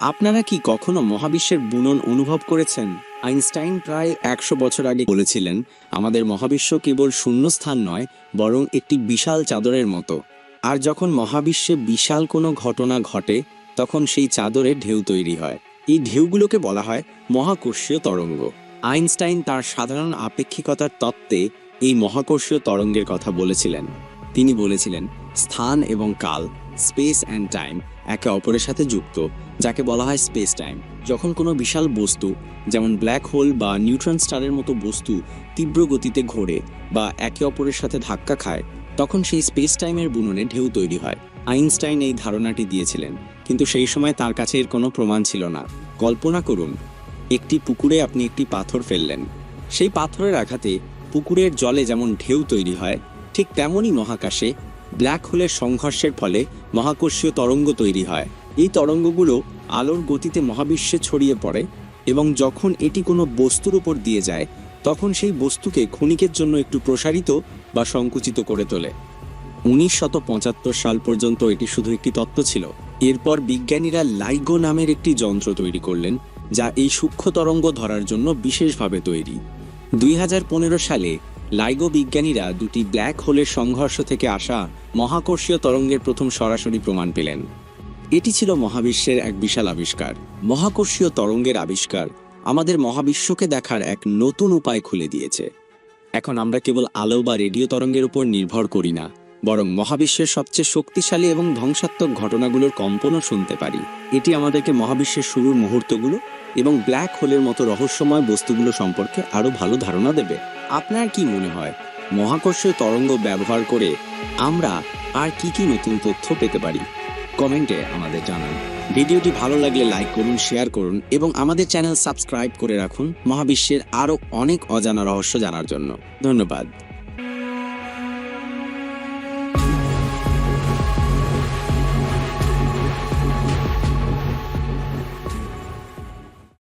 আপনারা কি কখনো মহাবিশ্বের বুনন অনুভব করেছেন? আইনস্টাইন প্রায় একশো বছর আগে বলেছিলেন, আমাদের মহাবিশ্ব কেবল শূন্যস্থান নয়, বরং একটি বিশাল চাদরের মতো। আর যখন মহাবিশ্বে বিশাল কোনো ঘটনা ঘটে, তখন সেই চাদরে ঢেউ তৈরি হয়। এই ঢেউগুলোকে বলা হয় মহাকর্ষীয় তরঙ্গ। আইনস্টাইন তার সাধারণ আপেক্ষিকতার তত্ত্বে এই মহাকর্ষীয় তরঙ্গের কথা বলেছিলেন। তিনি বলেছিলেন, স্থান এবং কাল স্পেস অ্যান্ড টাইম একে অপরের সাথে যুক্ত, যাকে বলা হয় স্পেস টাইম। যখন কোনো বিশাল বস্তু, যেমন ব্ল্যাক হোল বা নিউট্রন স্টারের মতো বস্তু, তীব্র গতিতে ঘোরে বা একে অপরের সাথে ধাক্কা খায়, তখন সেই স্পেস টাইমের বুননে ঢেউ তৈরি হয়। আইনস্টাইন এই ধারণাটি দিয়েছিলেন, কিন্তু সেই সময় তার কাছে এর কোনো প্রমাণ ছিল না। কল্পনা করুন, একটি পুকুরে আপনি একটি পাথর ফেললেন। সেই পাথরের আঘাতে পুকুরের জলে যেমন ঢেউ তৈরি হয়, ঠিক তেমনই মহাকাশে ব্ল্যাক হোলের সংঘর্ষের ফলে মহাকর্ষীয় তরঙ্গ তৈরি হয়। এই তরঙ্গগুলো আলোর গতিতে মহাবিশ্বে ছড়িয়ে পড়ে এবং যখন এটি কোনো বস্তুর উপর দিয়ে যায়, তখন সেই বস্তুকে ক্ষণিকের জন্য একটু প্রসারিত বা সংকুচিত করে তোলে। উনিশ পঁচাত্তর সাল পর্যন্ত এটি শুধু একটি তত্ত্ব ছিল। এরপর বিজ্ঞানীরা লাইগো নামের একটি যন্ত্র তৈরি করলেন, যা এই সূক্ষ্ম তরঙ্গ ধরার জন্য বিশেষভাবে তৈরি। দুই হাজার পনেরো সালে লাইগো বিজ্ঞানীরা দুটি ব্ল্যাক হোলের সংঘর্ষ থেকে আসা মহাকর্ষীয় তরঙ্গের প্রথম সরাসরি প্রমাণ পেলেন। এটি ছিল মহাবিশ্বের এক বিশাল আবিষ্কার, মহাকর্ষীয় তরঙ্গের আবিষ্কার। আমাদের মহাবিশ্বকে দেখার এক নতুন উপায় খুলে দিয়েছে। এখন আমরা কেবল আলো বা রেডিও তরঙ্গের উপর নির্ভর করি না। বরং মহাবিশ্বের সবচেয়ে শক্তিশালী এবং ধ্বংসাত্মক ঘটনাগুলোর কম্পনও শুনতে পারি। এটি আমাদেরকে মহাবিশ্বের শুরুর মুহূর্তগুলো এবং ব্ল্যাক হোলের মতো রহস্যময় বস্তুগুলো সম্পর্কে আরও ভালো ধারণা দেবে। আপনার কি মনে হয়? মহাকর্ষীয় তরঙ্গ ব্যবহার করে আমরা আর কি কি নতুন তথ্য পেতে পারি? কমেন্টে আমাদের জানান। ভিডিওটি ভালো লাগলে লাইক করুন, শেয়ার করুন এবং আমাদের চ্যানেল সাবস্ক্রাইব করে রাখুন মহাবিশ্বের আরও অনেক অজানা রহস্য জানার জন্য। ধন্যবাদ।